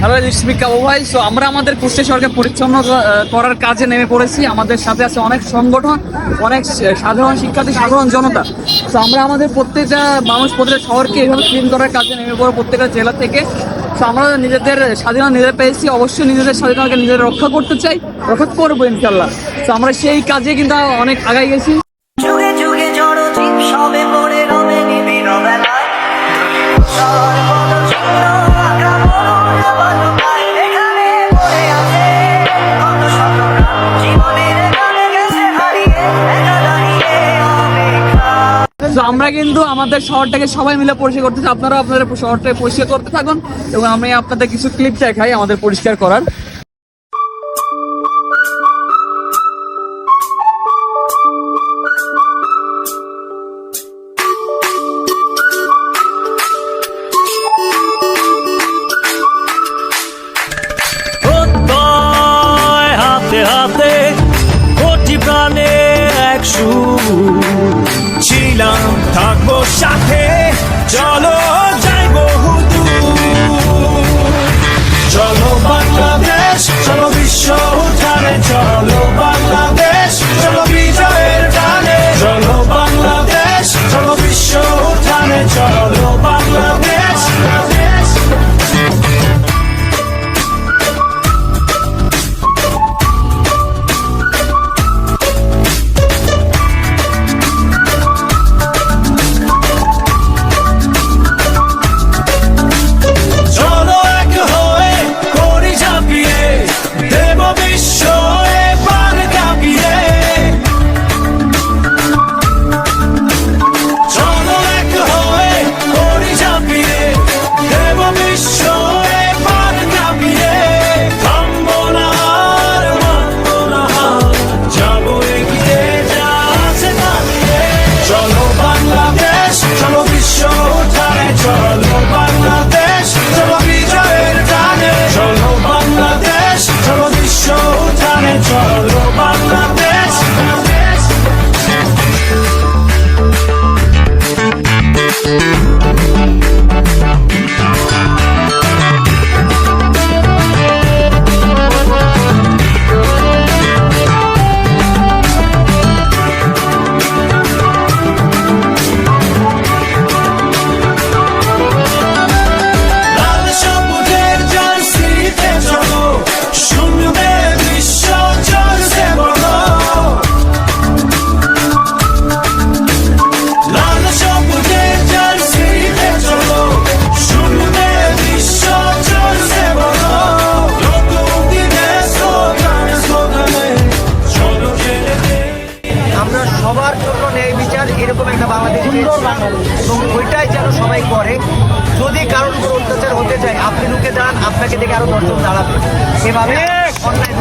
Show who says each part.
Speaker 1: Hello speak কাবু ভাই so আমরা আমাদের কুষ্টিয়া শহরকে পরিচ্ছন্ন করার কাজে নেমে পড়েছি। আমাদের সাথে আছে অনেক সংগঠন, অনেক সাধারণ শিক্ষার্থী, সাধারণ জনতা। তো আমরা আমাদের প্রত্যেকটা মানুষ প্রত্যেকটা শহরকে এইভাবে ক্লিন করার কাজে নেমে পড়ব প্রত্যেকটা জেলা থেকে। তো আমরা নিজেদের স্বাধীনতা নিজেদের পেয়েছি। অবশ্যই নিজেদের স্বাধীনতাকে নিজেদের রক্ষা করতে চাই, রক্ষা করব ইনশাল্লাহ তো আমরা সেই কাজে কিন্তু অনেক আগাই গেছি।
Speaker 2: যুগে যুগে জড় সবে
Speaker 1: আমরা কিন্তু আমাদের শহরটাকে সবাই মিলে পরিষ্কার করতেছি আপনারা আপনাদের শহরটাকে পরিষ্কার করতে থাকুন এবং আমি আপনাদের কিছু ক্লিপ দেখাই আমাদের পরিষ্কার করার।
Speaker 3: হাতে হাতে কোটি প্রাণে এক সুর।
Speaker 4: Thank you. এবং ওইটাই যেন সবাই করে। যদি কারণ কোনো অত্যাচার হতে চায় আপনি রুখে দাঁড়ান আপনাকে দেখে আরও দশজন দাঁড়াবে। এভাবে অন্যায়